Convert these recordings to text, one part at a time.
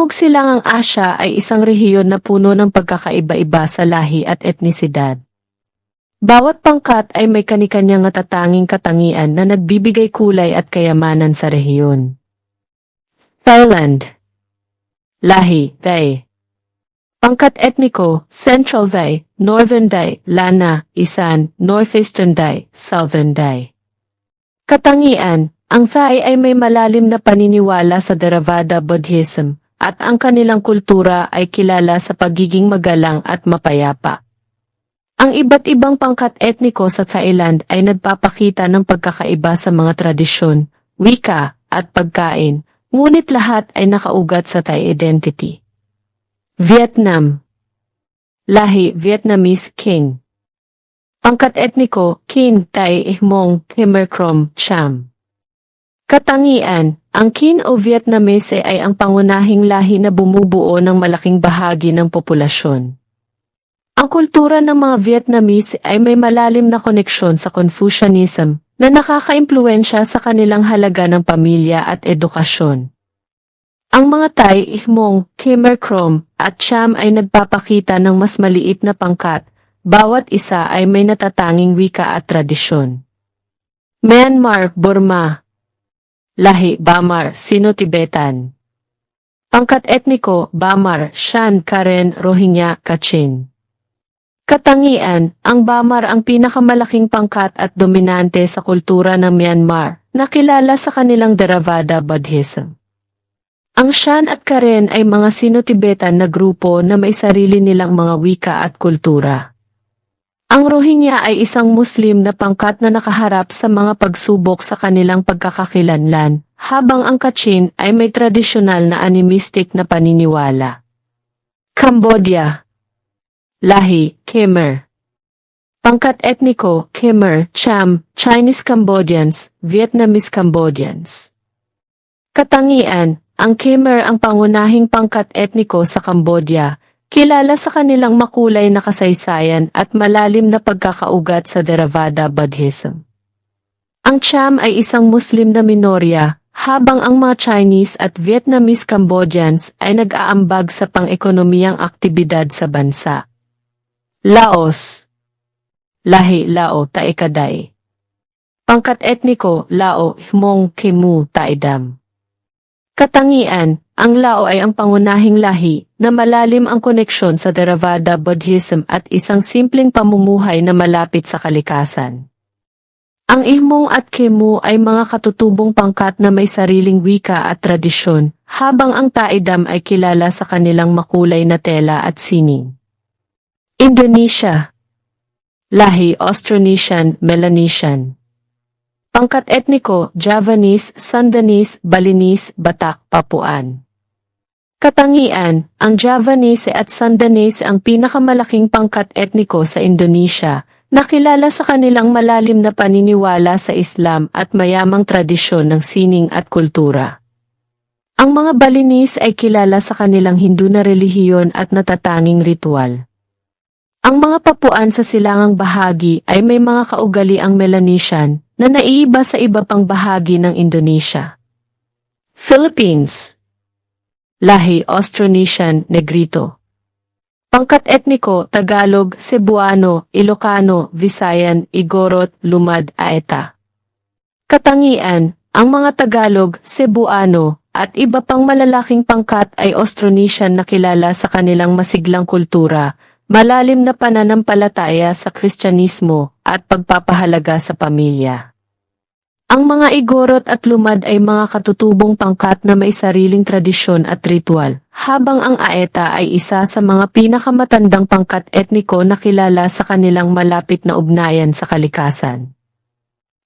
Timog Silangang Asya ay isang rehiyon na puno ng pagkakaiba-iba sa lahi at etnisidad. Bawat pangkat ay may kanikanyang natatanging katangian na nagbibigay kulay at kayamanan sa rehiyon. Thailand Lahi, Thai Pangkat etniko, Central Thai, Northern Thai, Lana, Isan, Northeastern Thai, Southern Thai. Katangian, ang Thai ay may malalim na paniniwala sa Theravada Buddhism, at ang kanilang kultura ay kilala sa pagiging magalang at mapayapa. Ang iba't ibang pangkat etniko sa Thailand ay nagpapakita ng pagkakaiba sa mga tradisyon, wika, at pagkain, ngunit lahat ay nakaugat sa Thai identity. Vietnam Lahi Vietnamese King Pangkat etniko, Kin Tai Ihmong Khmer Krom Cham Katangian, ang Kin o Vietnamese ay ang pangunahing lahi na bumubuo ng malaking bahagi ng populasyon. Ang kultura ng mga Vietnamese ay may malalim na koneksyon sa Confucianism na nakakaimpluensya sa kanilang halaga ng pamilya at edukasyon. Ang mga Thai, Ihmong, Khmer Krom, at Cham ay nagpapakita ng mas maliit na pangkat, bawat isa ay may natatanging wika at tradisyon. Myanmar, Burma, Lahi, Bamar, Sino-Tibetan. Pangkat etniko, Bamar, Shan, Karen, Rohingya, Kachin. Katangian, ang Bamar ang pinakamalaking pangkat at dominante sa kultura ng Myanmar, nakilala sa kanilang Theravada Buddhism. Ang Shan at Karen ay mga Sino-Tibetan na grupo na may sarili nilang mga wika at kultura. Ang Rohingya ay isang Muslim na pangkat na nakaharap sa mga pagsubok sa kanilang pagkakakilanlan, habang ang Kachin ay may tradisyonal na animistic na paniniwala. Cambodia Lahi, Khmer Pangkat etniko, Khmer, Cham, Chinese Cambodians, Vietnamese Cambodians. Katangian, ang Khmer ang pangunahing pangkat etniko sa Cambodia, kilala sa kanilang makulay na kasaysayan at malalim na pagkakaugat sa Theravada Buddhism. Ang Cham ay isang Muslim na minorya, habang ang mga Chinese at Vietnamese Cambodians ay nag-aambag sa pang-ekonomiyang aktibidad sa bansa. Laos Lahi Lao Taekaday Pangkat etniko Lao Hmong Khmu Taidam Katangian, ang Lao ay ang pangunahing lahi na malalim ang koneksyon sa Theravada Buddhism at isang simpleng pamumuhay na malapit sa kalikasan. Ang Ihmong at Kemu ay mga katutubong pangkat na may sariling wika at tradisyon, habang ang Taidam ay kilala sa kanilang makulay na tela at sining. Indonesia Lahi Austronesian Melanesian Pangkat etniko, Javanese, Sundanese, Balinese, Batak, Papuan. Katangian, ang Javanese at Sundanese ang pinakamalaking pangkat etniko sa Indonesia, nakilala sa kanilang malalim na paniniwala sa Islam at mayamang tradisyon ng sining at kultura. Ang mga Balinese ay kilala sa kanilang Hindu na relihiyon at natatanging ritual. Ang mga papuan sa silangang bahagi ay may mga kaugaliang Melanesian na naiiba sa iba pang bahagi ng Indonesia. Philippines Lahi Austronesian Negrito Pangkat etniko, Tagalog, Cebuano, Ilocano, Visayan, Igorot, Lumad, Aeta. Katangian, ang mga Tagalog, Cebuano, at iba pang malalaking pangkat ay Austronesian na kilala sa kanilang masiglang kultura, malalim na pananampalataya sa Kristyanismo, at pagpapahalaga sa pamilya. Ang mga igorot at lumad ay mga katutubong pangkat na may sariling tradisyon at ritual, habang ang aeta ay isa sa mga pinakamatandang pangkat etniko na kilala sa kanilang malapit na ugnayan sa kalikasan.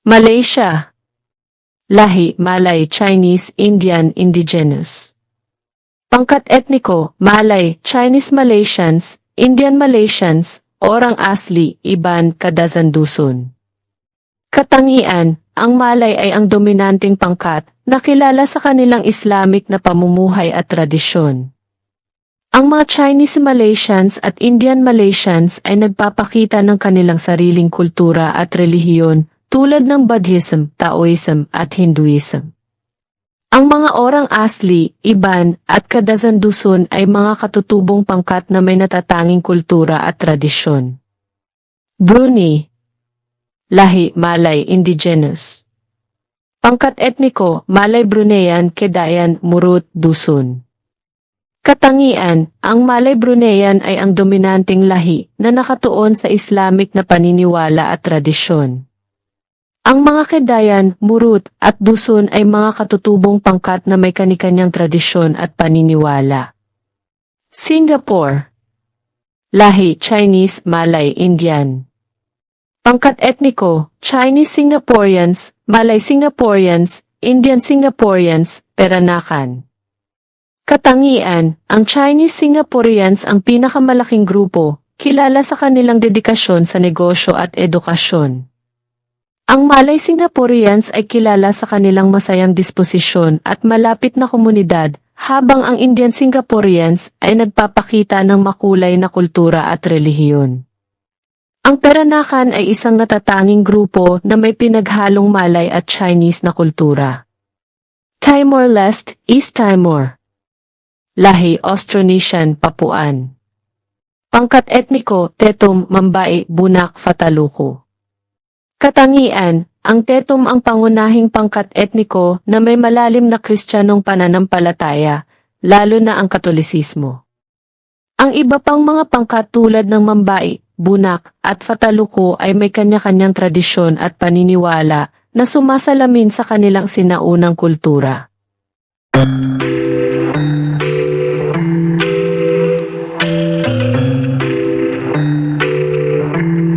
Malaysia Lahi, Malay, Chinese, Indian, Indigenous Pangkat etniko, Malay, Chinese Malaysians, Indian Malaysians, Orang Asli, Iban, Kadazandusun. Katangian, ang Malay ay ang dominanting pangkat na kilala sa kanilang Islamic na pamumuhay at tradisyon. Ang mga Chinese Malaysians at Indian Malaysians ay nagpapakita ng kanilang sariling kultura at relihiyon tulad ng Buddhism, Taoism at Hinduism. Ang mga orang asli, iban, at kadazanduson ay mga katutubong pangkat na may natatanging kultura at tradisyon. Bruni Lahi Malay Indigenous Pangkat etniko, Malay Brunean, Kedayan, Murut, Dusun. Katangian, ang Malay Brunean ay ang dominanting lahi na nakatuon sa Islamic na paniniwala at tradisyon. Ang mga Kedayan, Murut, at Dusun ay mga katutubong pangkat na may kanikanyang tradisyon at paniniwala. Singapore Lahi Chinese, Malay, Indian Pangkat etniko, Chinese Singaporeans, Malay Singaporeans, Indian Singaporeans, Peranakan. Katangian, ang Chinese Singaporeans ang pinakamalaking grupo, kilala sa kanilang dedikasyon sa negosyo at edukasyon. Ang Malay Singaporeans ay kilala sa kanilang masayang disposisyon at malapit na komunidad, habang ang Indian Singaporeans ay nagpapakita ng makulay na kultura at relihiyon. Ang Peranakan ay isang natatanging grupo na may pinaghalong Malay at Chinese na kultura. Timor-Leste, East Timor Lahi Austronesian, Papuan Pangkat etniko, Tetum, Mambai, Bunak, Fataluko Katangian, ang Tetum ang pangunahing pangkat etniko na may malalim na kristyanong pananampalataya, lalo na ang katolisismo. Ang iba pang mga pangkat tulad ng Mambai, Bunak, at Fataluko ay may kanya-kanyang tradisyon at paniniwala na sumasalamin sa kanilang sinaunang kultura.